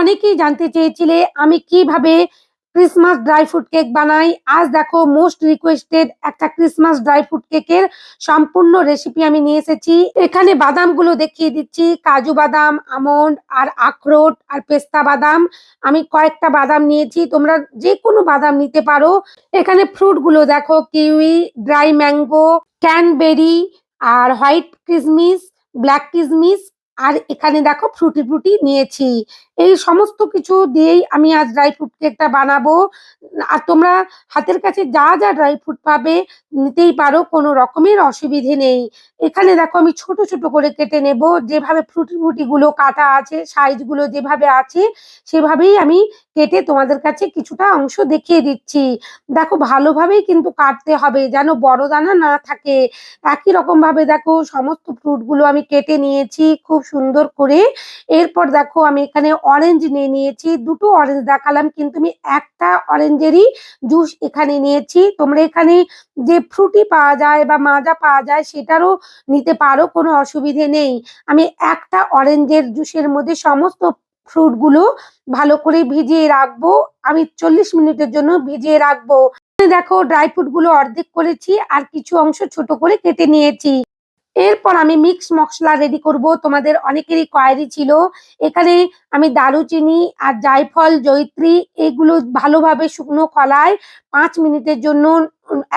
অনেকেই জানতে চেয়েছিলে আমি কীভাবে ক্রিসমাস ড্রাই ফ্রুট কেক বানাই। আজ দেখো মোস্ট রিকোয়েস্টেড একটা ক্রিসমাস ড্রাই ফ্রুট কেকের সম্পূর্ণ রেসিপি আমি নিয়ে এসেছি। এখানে বাদামগুলো দেখিয়ে দিচ্ছি, কাজু বাদাম, আমন্ড আর আখরোট আর পেস্তা বাদাম। আমি কয়েকটা বাদাম নিয়েছি, তোমরা যে কোনো বাদাম নিতে পারো। এখানে ফ্রুটগুলো দেখো কিউই ড্রাই ম্যাঙ্গো ক্যানবেরি আর হোয়াইট কিসমিস ব্ল্যাক কিসমিস। আর এখানে দেখো ফ্রুটি ফ্রুটি নিয়েছি। এই সমস্ত কিছু দিয়েই আমি আজ ড্রাই ফ্রুট কেকটা বানাবো। আর তোমরা হাতের কাছে যা যা ড্রাই ফ্রুট পাবে নিতেই পারো, কোনো রকমের অসুবিধে নেই। এখানে দেখো আমি ছোট ছোট করে কেটে নেব। যেভাবে ফ্রুটি ফ্রুটি গুলো কাটা আছে সাইজগুলো যেভাবে আছে, সেভাবেই আমি কেটে তোমাদের কাছে কিছুটা অংশ দেখিয়ে দিচ্ছি। দেখো ভালোভাবেই কিন্তু কাটতে হবে যেন বড় দানা না থাকে। একই রকম ভাবে দেখো সমস্ত ফ্রুটগুলো আমি কেটে নিয়েছি খুব সুন্দর করে। এরপর দেখো আমি এখানে অরেঞ্জ নিয়ে নিয়েছি, দুটো অরেঞ্জ দেখালাম, কিন্তু আমি একটা অরেঞ্জেরই জুস এখানে নিয়েছি। তোমরা এখানে যে ফ্রুটি পাওয়া যায় বা মাজা পাওয়া যায়, সেটারও নিতে পারো, কোনো অসুবিধে নেই। আমি একটা অরেঞ্জের জুসের মধ্যে সমস্ত ফ্রুটগুলো ভালো করে ভিজিয়ে রাখব। আমি চল্লিশ মিনিটের জন্য ভিজিয়ে রাখব। দেখো ড্রাই ফ্রুটগুলো অর্ধেক করেছি, আর কিছু অংশ ছোট করে কেটে নিয়েছি। এরপর আমি মিক্স মশলা রেডি করব। তোমাদের অনেকেরই কোয়ারি ছিল। এখানে আমি দারুচিনি আর জায়ফল, জয়িত্রী এগুলো ভালোভাবে শুকনো কলায় পাঁচ মিনিটের জন্য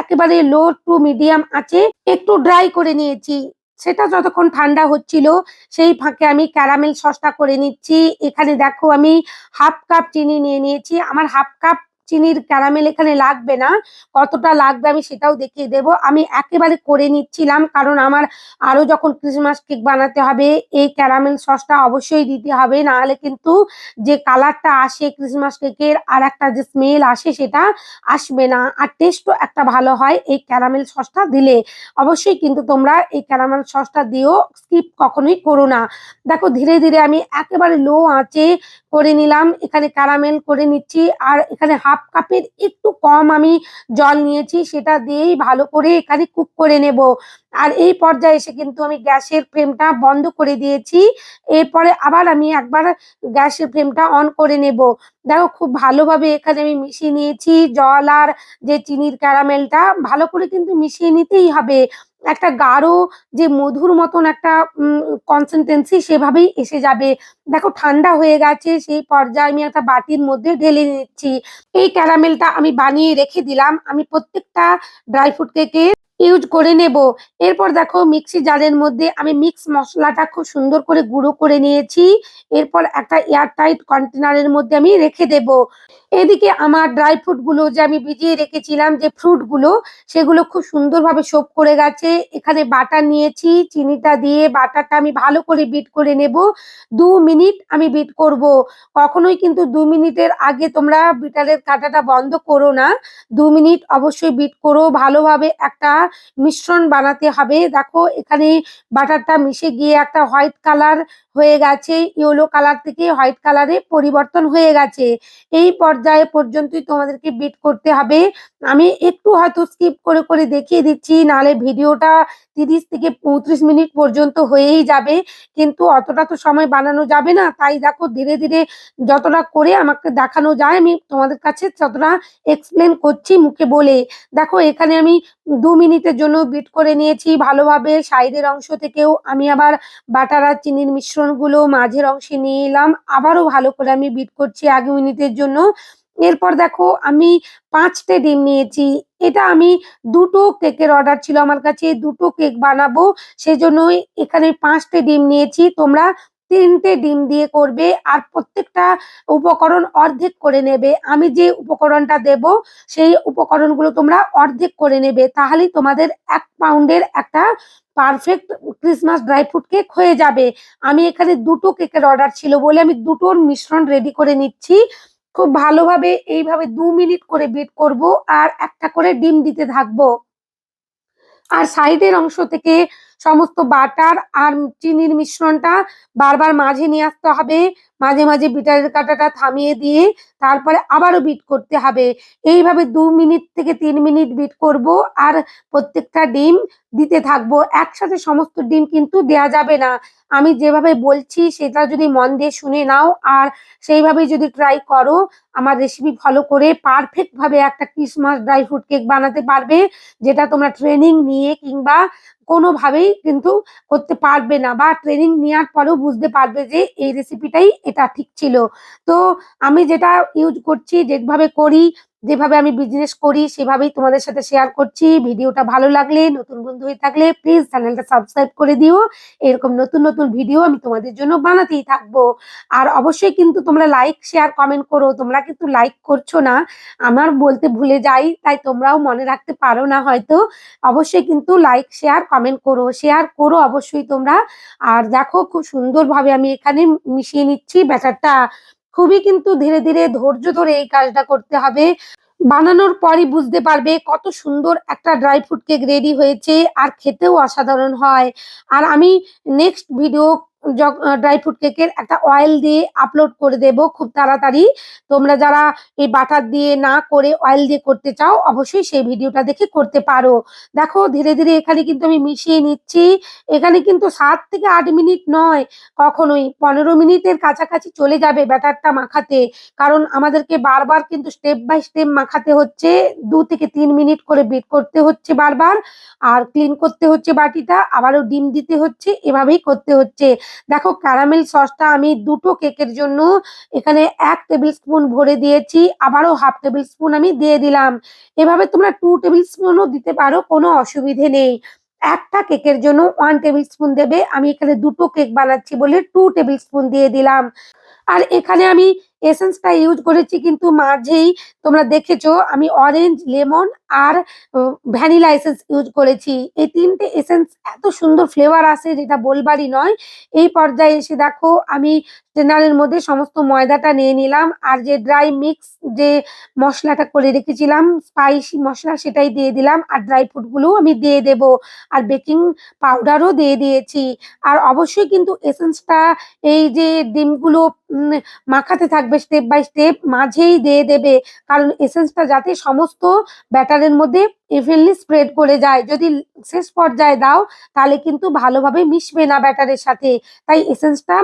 একেবারে লো টু মিডিয়াম আছে একটু ড্রাই করে নিয়েছি। সেটা যতক্ষণ ঠান্ডা হচ্ছিল, সেই ফাঁকে আমি ক্যারামেল সসটা করে নিচ্ছি। এখানে দেখো আমি হাফ কাপ চিনি নিয়ে নিয়েছি। আমার হাফ কাপ চিনির ক্যারামেল এখানে লাগবে না। কতটা লাগবে আমি সেটাও দেখিয়ে দেব। আমি একেবারে করে নিচ্ছিলাম কারণ আমার আরও যখন ক্রিসমাস কেক বানাতে হবে, এই ক্যারামেল সসটা অবশ্যই দিতে হবে। না হলে কিন্তু যে কালারটা আসে ক্রিসমাস কেকের আর একটা যে স্মেল আসে সেটা আসবে না। আর টেস্টও একটা ভালো হয় এই ক্যারামেল সসটা দিলে। অবশ্যই কিন্তু তোমরা এই ক্যারামেল সসটা দিও স্কিপ কখনোই করো না। দেখো ধীরে ধীরে আমি একেবারে লো আঁচে করে নিলাম। এখানে ক্যারামেল করে নিচ্ছি। আর এখানে হাফ কাপের একটু কম আমি জল নিয়েছি, সেটা দিয়েই ভালো করে এখানে কুক করে নেব। আর এই পর্যায়ে এসে কিন্তু আমি গ্যাসের ফ্লেমটা বন্ধ করে দিয়েছি। এরপরে আবার আমি একবার গ্যাসের ফ্লেমটা অন করে নেব। দেখো খুব ভালোভাবে এখানে আমি মিশিয়ে নিয়েছি। জল আর যে চিনির ক্যারামেলটা ভালো করে কিন্তু মিশিয়ে নিতেই হবে। একটা গাঢ় যে মধুর মতন একটা কনসিস্টেন্সি সেভাবেই এসে যাবে। দেখো ঠান্ডা হয়ে গেছে, সেই পর্যায়ে আমি একটা বাটির মধ্যে ঢেলে নিচ্ছি। এই ক্যারামেলটা আমি বানিয়ে রেখে দিলাম। আমি প্রত্যেকটা ড্রাই ফ্রুট কেকে ইউজ করে নেব। এরপর দেখো মিক্সি জারের মধ্যে আমি মিক্স মশলাটা খুব সুন্দর করে গুঁড়ো করে নিয়েছি। এরপর একটা এয়ার এয়ারটাইট কন্টেনারের মধ্যে আমি রেখে দেব। এদিকে আমার ড্রাই ফ্রুটগুলো যে আমি ভিজিয়ে রেখেছিলাম, যে ফ্রুটগুলো, সেগুলো খুব সুন্দরভাবে সোপ করে গেছে। এখানে বাটার নিয়েছি, চিনিটা দিয়ে বাটারটা আমি ভালো করে বিট করে নেব। দু মিনিট আমি বিট করব। কখনোই কিন্তু দু মিনিটের আগে তোমরা বিটারের কাটাটা বন্ধ করো না। দু মিনিট অবশ্যই বিট করো। ভালোভাবে একটা মিশ্রণ বানাতে হবে। দেখো এখানে বাটারটা মিশে গিয়ে একটা হোয়াইট কালার হয়ে গেছে, ইয়েলো কালার থেকে হোয়াইট কালারে পরিবর্তন হয়ে গেছে। এই পর্যায়ে পর্যন্তই তোমাদেরকে বিট করতে হবে। আমি একটু হয়তো স্কিপ করে করে দেখিয়ে দিচ্ছি, নাহলে ভিডিওটা তিরিশ থেকে পঁয়ত্রিশ মিনিট পর্যন্ত হয়েই যাবে। কিন্তু অতটা তো সময় বানানো যাবে না। তাই দেখো, ধীরে ধীরে যতটা করে আমাকে দেখানো যায়, আমি তোমাদের কাছে ততটা এক্সপ্লেন করছি মুখে বলে। দেখো, এখানে আমি দু মিনিটের জন্য বিট করে নিয়েছি। ভালোভাবে সাইডের অংশ থেকেও আমি আবার বাটার আর চিনির মিশ্রণগুলো মাঝের অংশে নিয়ে এলাম। আবারও ভালো করে আমি বিট করছি আগে মিনিটের জন্য। এরপর দেখো, আমি পাঁচটে ডিম নিয়েছি। এটা আমি দুটো কেকের অর্ডার ছিল আমার কাছে, দুটো কেক বানাবো। সেজন্যই এখানে পাঁচটে ডিম নিয়েছি। তোমরা তিনটে ডিম দিয়ে করবে আর প্রত্যেকটা উপকরণ অর্ধেক করে নেবে। আমি যে উপকরণটা দেব, সেই উপকরণগুলো তোমরা অর্ধেক করে নেবে। তাহলেই তোমাদের এক পাউন্ডের একটা perfect Christmas dry fruit cake হয়ে যাবে। আমি এখানে দুটো কেকের অর্ডার ছিল বলে আমি দুটোর মিশ্রণ রেডি করে নিচ্ছি। খুব ভালোভাবে এইভাবে দু মিনিট করে বিট করব আর একটা করে ডিম দিতে থাকব। আর সাইডের অংশ থেকে সমস্ত বাটার আর চিনির মিশ্রণটা বারবার মাঝে নিয়ে আসতে হবে। মাঝে মাঝে বিটারের কাঁটাটা থামিয়ে দিয়ে তারপরে আবারও বিট করতে হবে। এইভাবে দু মিনিট থেকে তিন মিনিট বিট করব আর প্রত্যেকটা ডিম দিতে থাকব। একসাথে সমস্ত ডিম কিন্তু দেয়া যাবে না। আমি যেভাবে বলছি সেটা যদি মন দিয়ে শুনে নাও আর সেইভাবেই যদি ট্রাই করো, আমার রেসিপি ফলো করে পারফেক্ট ভাবে একটা ক্রিসমাস ড্রাই ফ্রুট কেক বানাতে পারবে, যেটা তোমরা ট্রেনিং নিয়ে কিংবা কোনোভাবেই কিন্তু করতে পারবে না বা ট্রেনিং নেওয়ার পরেও বুঝতে পারবে যে এই রেসিপিটাই এটা ঠিক ছিল। তো আমি যেটা ইউজ করছি যেভাবে করি যেভাবে আমি বিজনেস করি, সেভাবেই তোমাদের সাথে শেয়ার করছি। ভিডিওটা ভালো লাগলে, নতুন বন্ধু হয়ে থাকলে প্লিজ চ্যানেলটা সাবস্ক্রাইব করে দিও। এরকম নতুন নতুন ভিডিও আমি তোমাদের জন্য বানাতেই থাকব। আর অবশ্যই কিন্তু তোমরা লাইক শেয়ার কমেন্ট করো। তোমরা কিন্তু লাইক করছ না। আমার বলতে ভুলে যাই, তাই তোমরাও মনে রাখতে পারো না হয়তো। অবশ্যই কিন্তু লাইক শেয়ার কমেন্ট করো। শেয়ার করো অবশ্যই তোমরা। আর দেখো, খুব সুন্দরভাবে আমি এখানে মিশিয়ে নিচ্ছি। ব্যাটারটা খুবই কিন্তু ধীরে ধীরে ধৈর্য ধরে এই কাজটা করতে হবে। বানানোর পরই বুঝতে পারবে কত সুন্দর একটা ড্রাই ফ্রুট কেক রেডি হয়েছে, আর খেতেও অসাধারণ হয়। আর আমি নেক্সট ভিডিও ড্রাই ফ্রুট কেকের একটা অয়েল দিয়ে আপলোড করে দেব খুব তাড়াতাড়ি। তোমরা যারা এই বাটার দিয়ে না করে অয়েল দিয়ে করতে চাও, অবশ্যই সেই ভিডিওটা দেখে করতে পারো। দেখো, ধীরে ধীরে এখানে কিন্তু আমি মিশিয়ে নিচ্ছি। এখানে কিন্তু সাত থেকে আট মিনিট নয়, কখনোই। পনেরো মিনিটের কাছাকাছি চলে যাবে ব্যাটারটা মাখাতে। কারণ আমাদেরকে বারবার কিন্তু স্টেপ বাই স্টেপ মাখাতে হচ্ছে। দু থেকে তিন মিনিট করে বিট করতে হচ্ছে বারবার। আর ক্লিন করতে হচ্ছে বাটিটা। আবারও ডিম দিতে হচ্ছে। এভাবেই করতে হচ্ছে। দেখো ক্যারামেল সসটা আমি দুটো কেকের জন্য এখানে এক টেবিল স্পুন ভরে দিয়েছি, আবারও হাফ টেবিল স্পুন আমি দিয়ে দিলাম। এভাবে তোমরা টু টেবিল স্পুনও দিতে পারো, কোনো অসুবিধে নেই। একটা কেকের জন্য ওয়ান টেবিল স্পুন দেবে, আমি এখানে দুটো কেক বানাচ্ছি বলে টু টেবিল স্পুন দিয়ে দিলাম। আর এখানে আমি এসেন্সটা ইউজ করেছি কিন্তু মাঝেই তোমরা দেখেছ, আমি অরেঞ্জ লেমন আর ভ্যানিলা এসেন্স ইউজ করেছি। এই তিনটে এসেন্স এত সুন্দর ফ্লেভার আসে যেটা বলবারই নয়। এই পর্যায়ে এসে দেখো, আমি স্টেনারের মধ্যে সমস্ত ময়দাটা নিয়ে নিলাম আর যে ড্রাই মিক্স যে মশলাটা করে রেখেছিলাম স্পাইসি মশলা সেটাই দিয়ে দিলাম আর ড্রাই ফ্রুটগুলোও আমি দিয়ে দেব আর বেকিং পাউডারও দিয়ে দিয়েছি। আর অবশ্যই কিন্তু এসেন্সটা এই যে ডিমগুলো মাখাতে থাকবে স্টেপ বাই স্টেপ মাঝেই দিয়ে দেবে। কারণ এসেন্সটা যাতে সমস্ত ব্যাটারের মধ্যে ইভেনলি স্প্রেড করে যায়। যদি শেষ পর্যায়ে দাও, তাহলে কিন্তু ভালোভাবে মিশবে না ব্যাটারের সাথে। তাই এসেন্সটা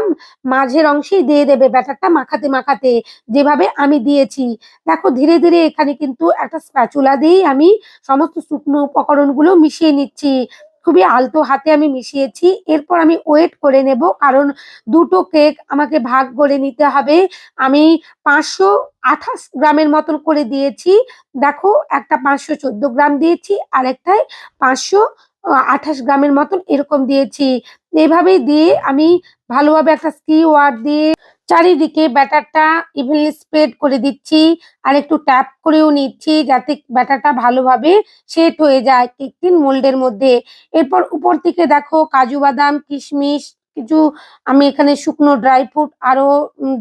মাঝের অংশেই দিয়ে দেবে ব্যাটারটা মাখাতে মাখাতে, যেভাবে আমি দিয়েছি। দেখো, ধীরে ধীরে এখানে কিন্তু একটা স্প্যাচুলা দিয়েই আমি সমস্ত শুকনো উপকরণগুলো মিশিয়ে নিচ্ছি। খুবই আলতো হাতে আমি মিশিয়েছি। এরপর আমি ওয়েট করে নেব কারণ দুটো কেক আমাকে ভাগ করে নিতে হবে। আমি পাঁচশো আঠাশ গ্রামের মতন করে দিয়েছি। দেখো, একটা পাঁচশো চোদ্দ গ্রাম দিয়েছি আর একটাই পাঁচশো আঠাশ গ্রামের মতন এরকম দিয়েছি। এভাবেই দিয়ে আমি ভালোভাবে একটা স্কি ওয়ার দিয়ে চারিদিকে ব্যাটারটা ইভেনলি স্প্রেড করে দিচ্ছি আর একটু ট্যাপ করেও নিচ্ছি যাতে ব্যাটারটা ভালোভাবে সেট হয়ে যায় কেকটির মোল্ডের মধ্যে। এরপর উপর থেকে দেখো কাজু বাদাম, কিশমিশ, কিছু আমি এখানে শুকনো ড্রাই ফ্রুট আরও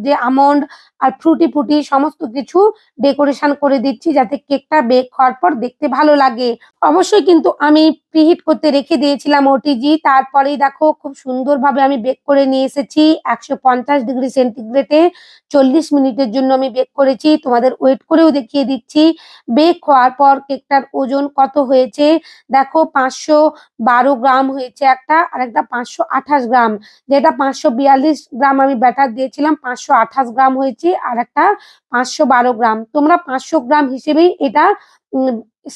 যে আমন্ড আর ফ্রুটি ফ্রুটি সমস্ত কিছু ডেকোরেশন করে দিচ্ছি যাতে কেকটা বেক হওয়ার পর দেখতে ভালো লাগে। অবশ্যই কিন্তু আমি প্রিহিট করতে রেখে দিয়েছিলাম ওটিজি তারপরেই দেখো খুব সুন্দরভাবে আমি বেক করে নিয়ে এসেছি। একশো পঞ্চাশ ডিগ্রি সেন্টিগ্রেডে চল্লিশ মিনিটের জন্য আমি বেক করেছি। তোমাদের ওয়েট করেও দেখিয়ে দিচ্ছি। বেক হওয়ার পর কেকটার ওজন কত হয়েছে? দেখো পাঁচশো বারো গ্রাম হয়েছে একটা, আর একটা পাঁচশো আঠাশ গ্রাম। যেটা পাঁচশো বিয়াল্লিশ গ্রাম আমি ব্যাটার দিয়েছিলাম, পাঁচশো আঠাশ গ্রাম হয়েছে। আর একটা পাঁচশো বারো গ্রাম। তোমরা পাঁচশো গ্রাম হিসেবেই এটা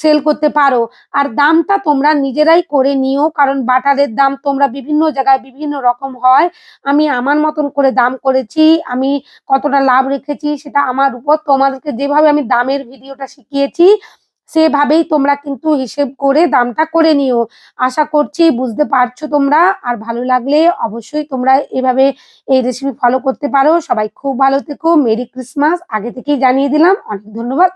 সেল করতে পারো। আর দামটা তোমরা নিজেরাই করে নিও, কারণ বাটারের দাম তোমরা বিভিন্ন জায়গায় বিভিন্ন রকম হয়। আমি আমার মতন করে দাম করেছি, আমি কতটা লাভ রেখেছি সেটা আমার উপর। তোমাদেরকে যেভাবে আমি দামের ভিডিওটা শিখিয়েছি সেভাবেই তোমরা কিন্তু হিসেব করে দামটা করে নিও। আশা করছি বুঝতে পারছ তোমরা। আর ভালো লাগলে অবশ্যই তোমরা এভাবে এই রেসিপি ফলো করতে পারো। সবাই খুব ভালো থেকো। Merry Christmas. আগে থেকেই জানিয়ে দিলাম। অনেক ধন্যবাদ।